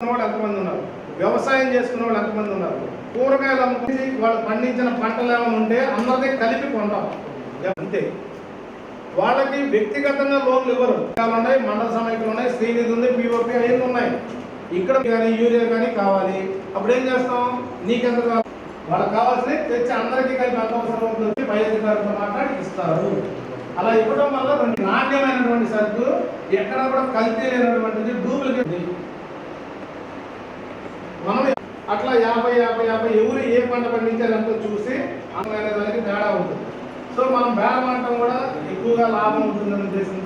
వాళ్ళు ఎంతమంది ఉన్నారు? వ్యవసాయం చేసుకునే వాళ్ళు ఎంతమంది ఉన్నారు? కూరగాయలు అమ్ముకుని వాళ్ళు పండించిన పంటలు ఏమైనా ఉంటే అందరినీ కలిపి కొంటాం. అంతే. వాళ్ళకి వ్యక్తిగతంగా లోన్లు ఇవ్వరు. ఉన్నాయి మండల సమైక్యులు ఉన్నాయి శ్రీనిధి ఉంది పిఓపి అవన్నీ ఉన్నాయి. ఇక్కడ కానీ యూరియా కానీ కావాలి. అప్పుడు ఏం చేస్తాం? నీకెంత కావాలి? వాళ్ళకి కావాల్సింది తెచ్చి అందరికీ కలిపి ఎంత అవసరం ఉంటుంది పై అధికారులతో మాట్లాడి ఇస్తారు. అలా ఇవ్వడం వల్ల రెండు నాణ్యమైనటువంటి సరుకు ఎక్కడ కూడా కల్తీ లేనటువంటిది డూప్లికేట్ మనం అట్లా యాభై యాభై యాభై ఎవరు ఏ పంట పండించారంతో చూసి అనే దానికి తేడా ఉంటుంది. సో మనం బేరం ఆడటం కూడా ఎక్కువగా లాభం ఉంటుందని ఉద్దేశం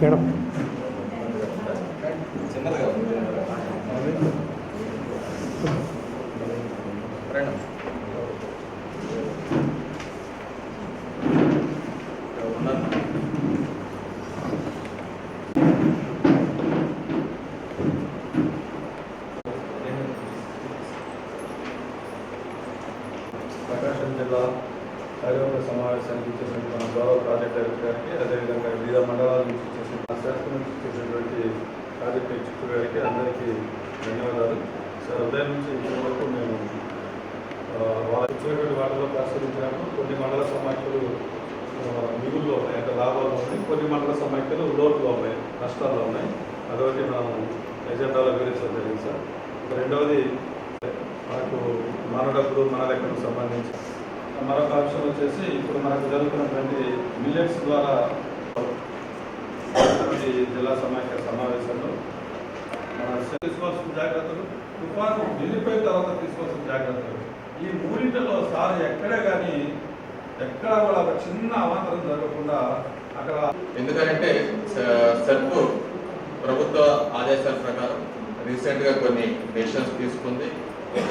మేడం చిన్నదిగా ఉంది. రండి. ఇక్కడ ఉన్నాను. ప్రకాశం జిల్లా కార్యవర్గ సమావేశానికి ఇచ్చేసినటువంటి మన గౌరవ ప్రాజెక్ట్ డైరెక్టర్ గారికి అదేవిధంగా వివిధ మండలాల నుంచి ఇచ్చేసిన శాస్త్రం నుంచి ఇచ్చేసినటువంటి ప్రాజెక్ట్ గారికి అందరికీ ధన్యవాదాలు. సార్ ఉదయం నుంచి ఇప్పటి వరకు మేము ఆ, వాళ్ళ ఇచ్చినటువంటి వాటిలో పరిశీలించినప్పుడు కొన్ని మండల సమాఖ్యలు మిగుల్లో ఉన్నాయి అంటే లాభాలు ఉన్నాయి. కొన్ని మండల సమాఖ్యలు లోటులో ఉన్నాయి నష్టాల్లో ఉన్నాయి. అదొకటి మనం ఎజెండాలో వివరించడం జరిగింది సార్. రెండవది మనకు మన డబ్బులు మన లెక్కకు సంబంధించి. మరొక అంశం వచ్చేసి ఇప్పుడు మనకు జరుగుతున్నటువంటి మిల్లెట్స్ ద్వారా ఈ జిల్లా సమాఖ్య సమావేశంలో తీసుకోవాల్సిన జాగ్రత్తలు తుఫాను వెళ్ళిపోయిన తర్వాత తీసుకోవాల్సిన జాగ్రత్తలు. ఈ మూడింటిలో సార్ ఎక్కడే కానీ ఎక్కడ కూడా ఒక చిన్న అవాంతరం జరగకుండా అక్కడ ఎందుకంటే స- సెర్పు ప్రభుత్వ ఆదేశాల ప్రకారం రీసెంట్గా కొన్ని డెసిషన్స్ తీసుకుంది.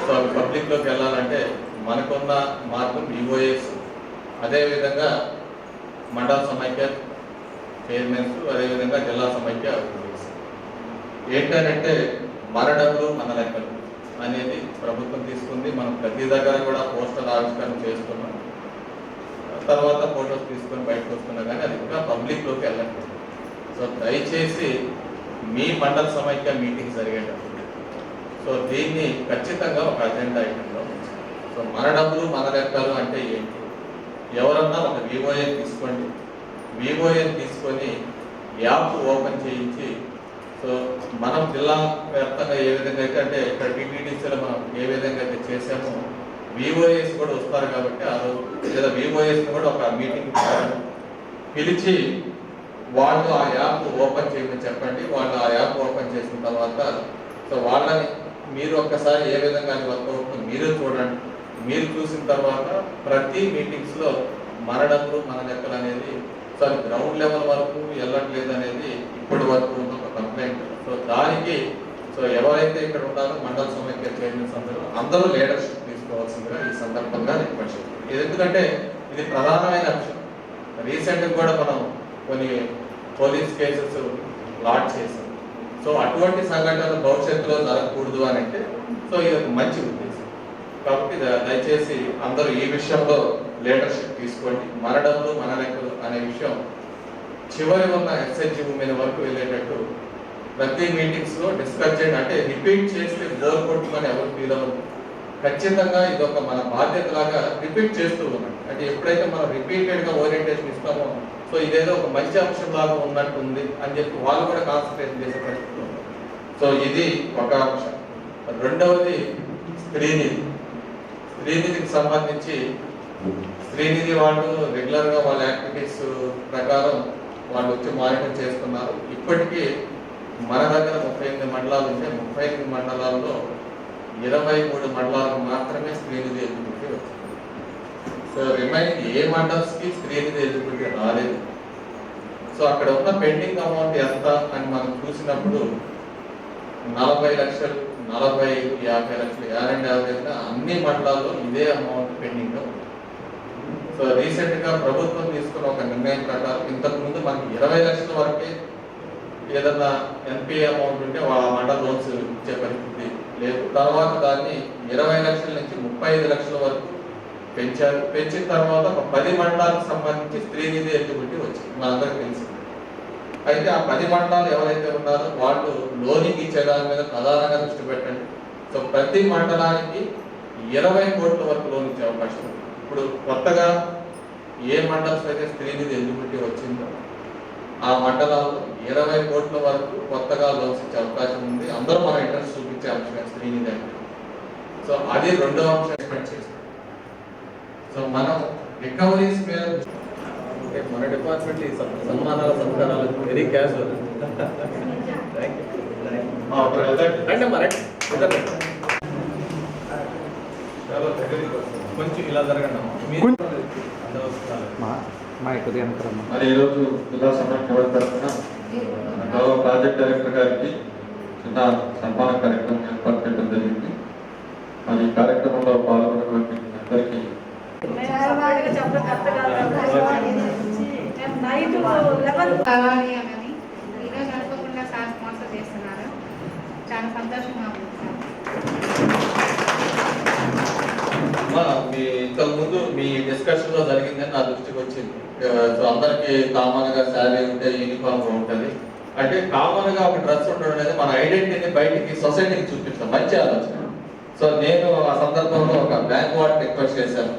సో అవి పబ్లిక్లోకి వెళ్ళాలంటే మనకున్న మార్గం ఈఓఎస్. అదేవిధంగా మండల సమైక్య చైర్మన్స్ అదేవిధంగా జిల్లా సమైక్య ఏంటంటే మన మన లెక్కలు అనేది ప్రభుత్వం తీసుకుంది. మనం ప్రతి దగ్గర కూడా పోస్టల్ ఆవిష్కరణ చేస్తున్నాం. తర్వాత ఫోటోస్ తీసుకొని బయటకు వస్తున్నా కానీ అది ఇంకా పబ్లిక్లోకి వెళ్ళండి సో దయచేసి మీ మండల సమైక్య మీటింగ్ జరిగేటప్పుడు. సో దీన్ని ఖచ్చితంగా ఒక అజెండా ఐటెంలో సో మన డబ్బులు మన లెక్కలు అంటే ఏంటి? ఎవరన్నా ఒక వివోఏ తీసుకోండి. వివోఏ తీసుకొని యాప్ ఓపెన్ చేయించి సో మనం జిల్లా వ్యాప్తంగా ఏ విధంగా అయితే అంటే ఇక్కడ టీటీడీసీలో మనం ఏ విధంగా అయితే చేసామో వివోఎస్ కూడా వస్తారు కాబట్టి ఆ రోజు లేదా విఓఎస్ కూడా ఒక మీటింగ్ పిలిచి వాళ్ళు ఆ యాప్ ఓపెన్ చేయమని చెప్పండి. వాళ్ళు ఆ యాప్ ఓపెన్ చేసిన తర్వాత సో వాళ్ళని మీరు ఒక్కసారి ఏ విధంగా అది వర్క్ అవుతుందో మీరు చూడండి. మీరు చూసిన తర్వాత ప్రతి మీటింగ్స్లో మన డబ్బులు మన లెక్కలు అనేది సో అది గ్రౌండ్ లెవెల్ వరకు వెళ్ళట్లేదు అనేది ఇప్పటి వరకు కంప్లైంట్ సో దానికి సో ఎవరైతే ఇక్కడ ఉన్నారో మండల సమైక్య చైర్మన్స్ అందరూ అందరూ లీడర్షిప్ తీసుకోవాల్సిందిగా ఈ సందర్భంగా రిక్వెస్ట్ చేస్తున్నాను. ఇది ఎందుకంటే ఇది ప్రధానమైన అంశం. రీసెంట్గా కూడా మనం కొన్ని పోలీస్ కేసెస్ లాడ్ చేసాం సో అటువంటి సంఘటనలు భవిష్యత్తులో జరగకూడదు అని అంటే సో ఇది ఒక మంచి ఉద్దేశం. కాబట్టి దయచేసి అందరూ ఈ విషయంలో లీడర్షిప్ తీసుకోండి. మన డబ్బులు మన లెక్కలు అనే విషయం చివరి ఉన్న ఎస్హెచ్జి మీద వరకు వెళ్ళేటట్టు ప్రతి మీటింగ్స్లో డిస్కస్ చేయండి. అంటే రిపీట్ చేస్తే బోర్ కొట్టుకొని ఎవరు ఫీల్ అవ్వదు ఖచ్చితంగా ఇది ఒక మన బాధ్యత లాగా రిపీట్ చేస్తూ ఉన్నాం. అంటే ఎప్పుడైతే మనం రిపీటెడ్గా ఓరియంటేషన్ ఇస్తామో సో ఇదేదో ఒక మంచి అంశం లాగా ఉన్నట్టు ఉంది అని చెప్పి వాళ్ళు కూడా కాన్సన్ట్రేషన్ చేసే పరిస్థితి సో ఇది ఒక అంశం. రెండవది స్త్రీనిధి. స్త్రీనిధికి సంబంధించి స్త్రీనిధి వాళ్ళు రెగ్యులర్గా వాళ్ళ యాక్టివిటీస్ ప్రకారం వాళ్ళు వచ్చి మానిటర్ చేస్తున్నారు. ఇప్పటికీ మన దగ్గర ముప్పై ఎనిమిది మండలాలు ఉంటే ముప్పై ఎనిమిది మండలాల్లో ఇరవై మూడు మండలాలకు మాత్రమే స్త్రీలు ఎలిజిబిలిటీ వచ్చింది సో రిమైనింగ్ ఏ మండల్స్కి స్త్రీలు స్త్రీనిధి ఎలిజిబిలిటీ రాలేదు సో అక్కడ ఉన్న పెండింగ్ అమౌంట్ ఎంత అని మనం చూసినప్పుడు నలభై లక్షలు నలభై యాభై లక్షలు యారెండ్ యావరేజ్ అన్ని మండలాల్లో ఇదే అమౌంట్ పెండింగ్లో ఉంది. సో రీసెంట్గా ప్రభుత్వం తీసుకున్న ఒక నిర్ణయం ప్రకారం ఇంతకుముందు మనకి ఇరవై లక్షల వరకే ఏదన్నా ఎన్పిఏ అమౌంట్ ఉంటే ఆ మండల లోన్స్ ఇచ్చే పరిస్థితి లేదు. తర్వాత దాన్ని ఇరవై లక్షల నుంచి ముప్పై ఐదు లక్షల వరకు పెంచారు. పెంచిన తర్వాత ఒక పది మండలాలకు సంబంధించి స్త్రీనిధి ఎలిజిబిలిటీ వచ్చింది. మనందరికీ తెలిసింది అయితే ఆ పది మండలాలు ఎవరైతే ఉన్నారో వాళ్ళు లోనింగ్ ఇచ్చే దాని మీద ప్రధానంగా దృష్టి పెట్టండి. సో ప్రతి మండలానికి ఇరవై కోట్ల వరకు లోన్ ఇచ్చే అవకాశం ఉంది. ఇప్పుడు కొత్తగా ఏ మండల్స్ అయితే స్త్రీనిధి ఎలిజిబిలిటీ వచ్చిందో ఆ మండలాల్లో ఇరవై కోట్ల వరకు కొత్తగా లోన్స్ ఇచ్చే అవకాశం ఉంది. అందరూ మన ఇంట్రెస్ట్ చూపించే అంశం నిధి అంటే సో అది రెండో అంశం ఎక్స్పెక్ట్ చేస్తాం. సో మనం రికవరీస్ మీద మన డిపార్ట్మెంట్ సన్మానాల సత్కారాలు వెరీ క్యాజువల్. కొంచెం ఇలా జరగండి మా మా కొద్దిగా వెనకరమ్మా మరి ఈరోజు జిల్లా సమన్వయ తరఫున? గౌరవ ప్రాజెక్ట్ డైరెక్టర్ గారికి చిన్న సన్మాన కార్యక్రమం ఏర్పాటు చేయడం జరిగింది. మరి ఈ కార్యక్రమంలో పాల్గొన్నటువంటి అందరికీ చాలా సంతోషంగా మీ ఇంతకు ముందు మీ డిస్కషన్లో జరిగిందని నా దృష్టికి వచ్చింది. సో అందరికి కామన్గా శారీ ఉంటే యూనిఫామ్ ఉంటుంది. అంటే కామన్గా ఒక డ్రెస్ ఉండడం అనేది మన ఐడెంటిటీని బయటికి సొసైటీకి చూపించడం. మంచి ఆలోచన. సో నేను ఆ సందర్భంలో ఒక బ్యాంక్ వాడిని రిక్వెస్ట్ చేశాను.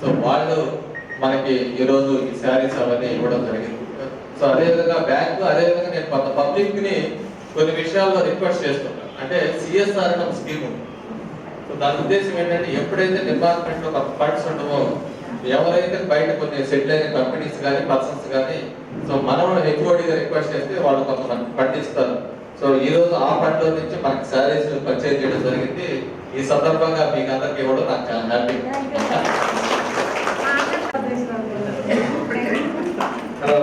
సో వాళ్ళు మనకి ఈరోజు ఈ శారీస్ అవన్నీ ఇవ్వడం జరిగింది. సో అదేవిధంగా బ్యాంక్ అదేవిధంగా నేను కొంత పబ్లిక్ని కొన్ని విషయాల్లో రిక్వెస్ట్ చేస్తున్నాను అంటే సిఎస్ఆర్ అనే ఒక స్కీమ్ ఉంది. సో దాని ఉద్దేశం ఏంటంటే ఎప్పుడైతే డిపార్ట్మెంట్లో ఒక ఫండ్స్ ఉండవో ఎవరైతే బయట కొన్ని సెటిల్ అయిన కంపెనీస్ కానీ పర్సన్స్ కానీ సో మనం హెచ్ఓడిగా రిక్వెస్ట్ చేస్తే వాళ్ళు కొంత మనకి సో ఈ రోజు ఆ ఫండ్ నుంచి మనకి శారీస్ పర్చేజ్ చేయడం జరిగింది. ఈ సందర్భంగా మీకు అందరికి ఇవ్వడం నాకు చాలా హ్యాపీ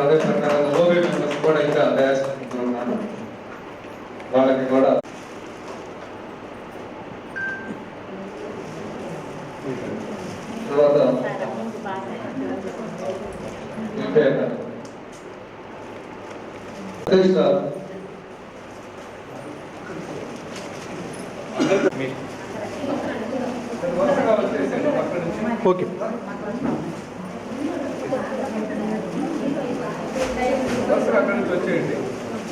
అదే ప్రకారం ఓబీ మెంబర్స్ కూడా ఇంకా దయాశక్తితో ఉన్నారు వాళ్ళకి కూడా తర్వాత మీ పేరు ఓకే.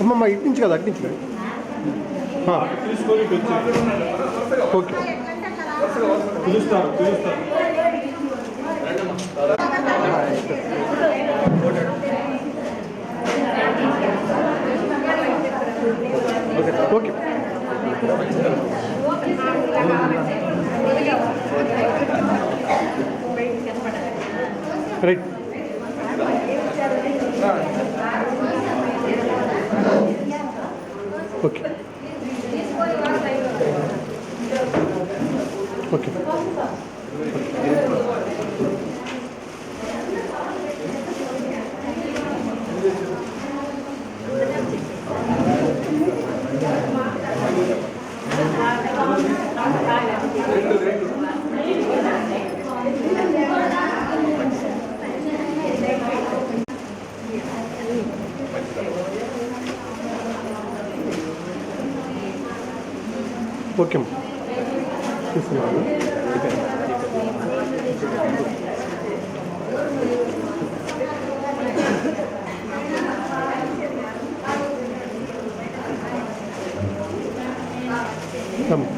అమ్మమ్మ ఇటు నుంచి కదా అటు నుంచి ఓకే. పిలుస్తారు పిలుస్తారు okay right okay okay okay అమ్మా తీసుకున్నాను అమ్మా